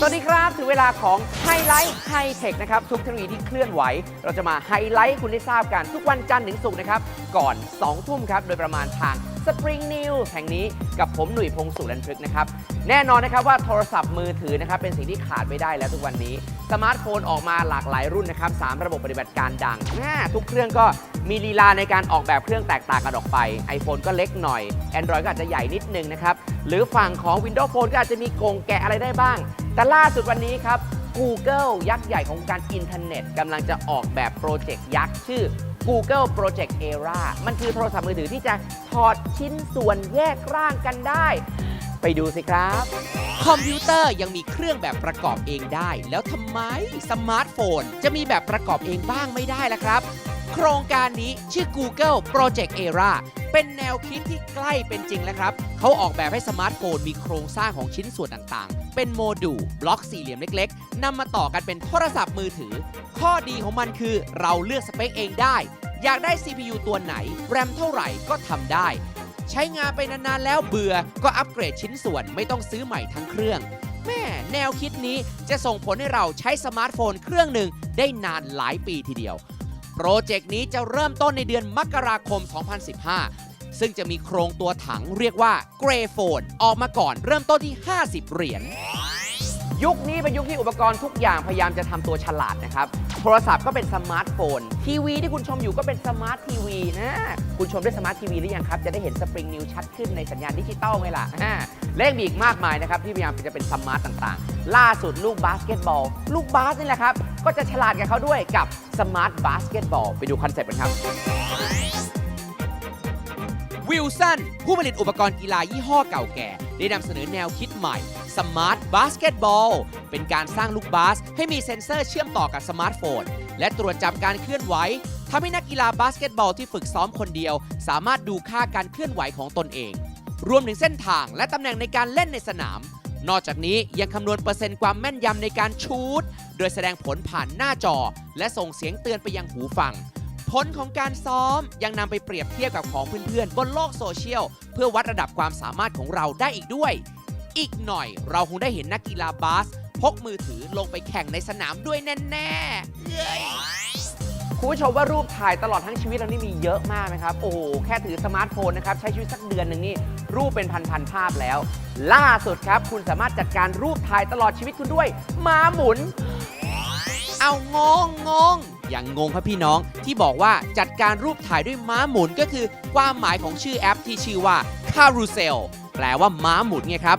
สวัสดีครับ ถึงเวลาของไฮไลท์ไฮเทคนะครับ ทุกเทคโนโลยีที่เคลื่อนไหว เราจะมาไฮไลท์ให้คุณได้ทราบกัน ทุกวันจันทร์ถึงศุกร์นะครับ ก่อน 2 ทุ่มครับ โดยประมาณทาง Spring News แห่งนี้กับผมหนุ่ยพงศ์สุรันทรึกนะครับ แน่นอนนะครับว่าโทรศัพท์มือถือนะครับเป็นสิ่งที่ขาดไม่ได้แล้วทุกวันนี้ สมาร์ทโฟนออกมาหลากหลายรุ่นนะครับสามระบบปฏิบัติการดังทุกเครื่องก็มีลีลาในการออกแบบเครื่องแตกต่างกันออกไป iPhone ก็เล็กหน่อย Android ก็อาจจะใหญ่นิดนึงนะครับ หรือฝั่งของ Windows Phone ก็อาจจะมีโกรงแกะอะไรได้บ้าง แต่ล่าสุดวันนี้ครับ Google ยักษ์ใหญ่ของการอินเทอร์เน็ตกำลังจะออกแบบโปรเจกต์ยักษ์ชื่อ Google Project Era มันคือโทรศัพท์มือถือที่จะถอดชิ้นส่วนแยกร่างกันได้ ไปดูสิครับ คอมพิวเตอร์ยังมีเครื่องแบบประกอบเองได้ แล้วทำไมสมาร์ทโฟน จะมีแบบประกอบเองบ้างไม่ได้ล่ะครับ โครงการนี้ชื่อ Google Project Era เป็นแนวคิดที่ใกล้เป็นจริงแล้วครับ เขาออกแบบให้สมาร์ทโฟนมีโครงสร้างของชิ้นส่วนต่างๆ เป็นโมดูลบล็อกสี่เหลี่ยมเล็กๆนำมาต่อกันเป็นโทรศัพท์มือถือ ข้อดีของมันคือเราเลือกสเปคเองได้ อยากได้ CPU ตัวไหน แรมเท่าไหร่ก็ทำได้ ใช้งานไปนานๆแล้วเบื่อก็อัปเกรดชิ้นส่วนไม่ต้องซื้อใหม่ทั้งเครื่องแม่แนวคิดนี้จะส่งผลให้เราใช้สมาร์ทโฟนเครื่องหนึ่งได้นานหลายปีทีเดียว โปรเจกต์นี้จะเริ่มต้นในเดือนมกราคม 2015 ซึ่งจะมีโครงตัวถังเรียกว่าเกรโฟนออกมาก่อนเริ่มต้นที่ 50 เหรียญ ยุคนี้เป็นยุคที่อุปกรณ์ทุกอย่างพยายามจะทำตัวฉลาดนะครับ โทรศัพท์ก็เป็นสมาร์ทโฟน ทีวีที่คุณชมอยู่ก็เป็นสมาร์ททีวีนะ คุณชมด้วยสมาร์ททีวีหรือยังครับ จะได้เห็นสปริงนิวชัดขึ้นในสัญญาณดิจิตอลไงล่ะอ่าเลขมีอีกมากมายนะครับ ที่พยายามจะเป็นสมาร์ตต่างๆ ล่าสุดลูกบาสเกตบอล ลูกบาสนี่แหละครับ ก็จะฉลาดกับเขาด้วยกับสมาร์ทบาสเกตบอลไปดูคอนเซ็ปต์กันครับวิลสันผู้ผลิตอุปกรณ์กีฬายี่ห้อเก่าแก่ ได้นำเสนอแนวคิดใหม่ Smart Basketball เป็นการสร้างลูกบาส ให้มีเซ็นเซอร์เชื่อมต่อกับสมาร์ทโฟน และตรวจจับการเคลื่อนไหวทำให้นักกีฬาบาสเกตบอลที่ฝึกซ้อมคนเดียว สามารถดูค่าการเคลื่อนไหวของตนเอง รวมถึงเส้นทางและตำแหน่งในการเล่นในสนาม นอกจากนี้ยังคำนวณเปอร์เซ็นต์ความแม่นยำในการชูตโดยแสดงผลผ่านหน้าจอ และส่งเสียงเตือนไปยังหูฟังผลของการซ้อมยังนำไปเปรียบเทียบกับของเพื่อนๆ บนโลกโซเชียล เพื่อวัดระดับความสามารถของเราได้อีกด้วย อีกหน่อย เราคงได้เห็นนักกีฬาบาส พกมือถือลงไปแข่งในสนามด้วยแน่ๆเอ้ยคุณผู้ชมว่ารูปถ่ายตลอดทั้งชีวิตเรานี่มีเยอะมากนะครับ โอ้โห แค่ถือสมาร์ทโฟนนะครับ ใช้ชีวิตสักเดือนหนึ่งนี่ รูปเป็นพันๆภาพแล้ว ล่าสุดครับ คุณสามารถจัดการรูปถ่ายตลอดชีวิตคุณด้วยม้าหมุน เอางงงงอย่างงงครับพี่น้องที่บอกว่าจัดการรูปถ่ายด้วยม้าหมุนก็คือความหมายของชื่อแอปที่ชื่อว่า Carousel แปลว่าม้าหมุนไงครับ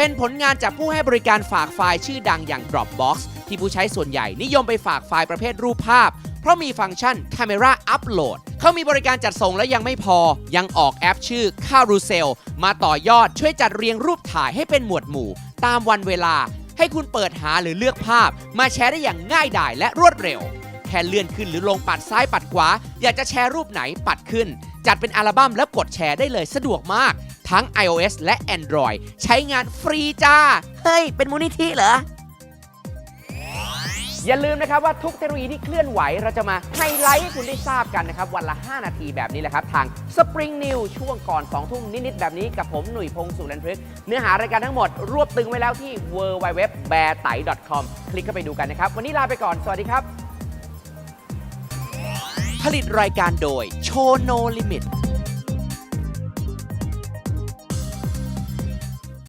เป็นผลงานจากผู้ให้บริการฝากไฟล์ชื่อดังอย่าง Dropbox ที่ผู้ใช้ส่วนใหญ่นิยมไปฝากไฟล์ประเภทรูปภาพ เพราะมีฟังก์ชัน Camera Upload เขามีบริการจัดส่งและยังไม่พอ ยังออกแอปชื่อ Carousel มาต่อยอดช่วยจัดเรียงรูปถ่ายให้เป็นหมวดหมู่ ตามวันเวลา ให้คุณเปิดหาหรือเลือกภาพ มาแชร์ได้อย่างง่ายดายและรวดเร็ว แค่เลื่อนขึ้นหรือลงปัดซ้ายปัดขวา อยากจะแชร์รูปไหนปัดขึ้น จัดเป็นอัลบั้มแล้วกดแชร์ได้เลยสะดวกมาก ทั้ง iOS และ Android ใช้งานฟรีจ้า เฮ้ย เป็นมูลนิธิเหรอ อย่าลืมนะครับว่าทุกเทคโนโลยีที่เคลื่อนไหวเราจะมาไฮไลท์ให้คุณได้ทราบกันนะครับ วันละ 5 นาทีแบบนี้แหละครับ ทาง Spring New ช่วงก่อน 2 ทุ่มนิด ๆ แบบนี้กับผมหนุ่ยพงศ์สุรันทรึกเนื้อหารายการทั้งหมด รวบตึงไว้แล้วที่ w w w b a r t a i c o m คลิกเข้าไปดูกันนะครับ วันนี้ลาไปก่อนสวัสดีครับ ผลิตรายการโดยโชโนลิมิต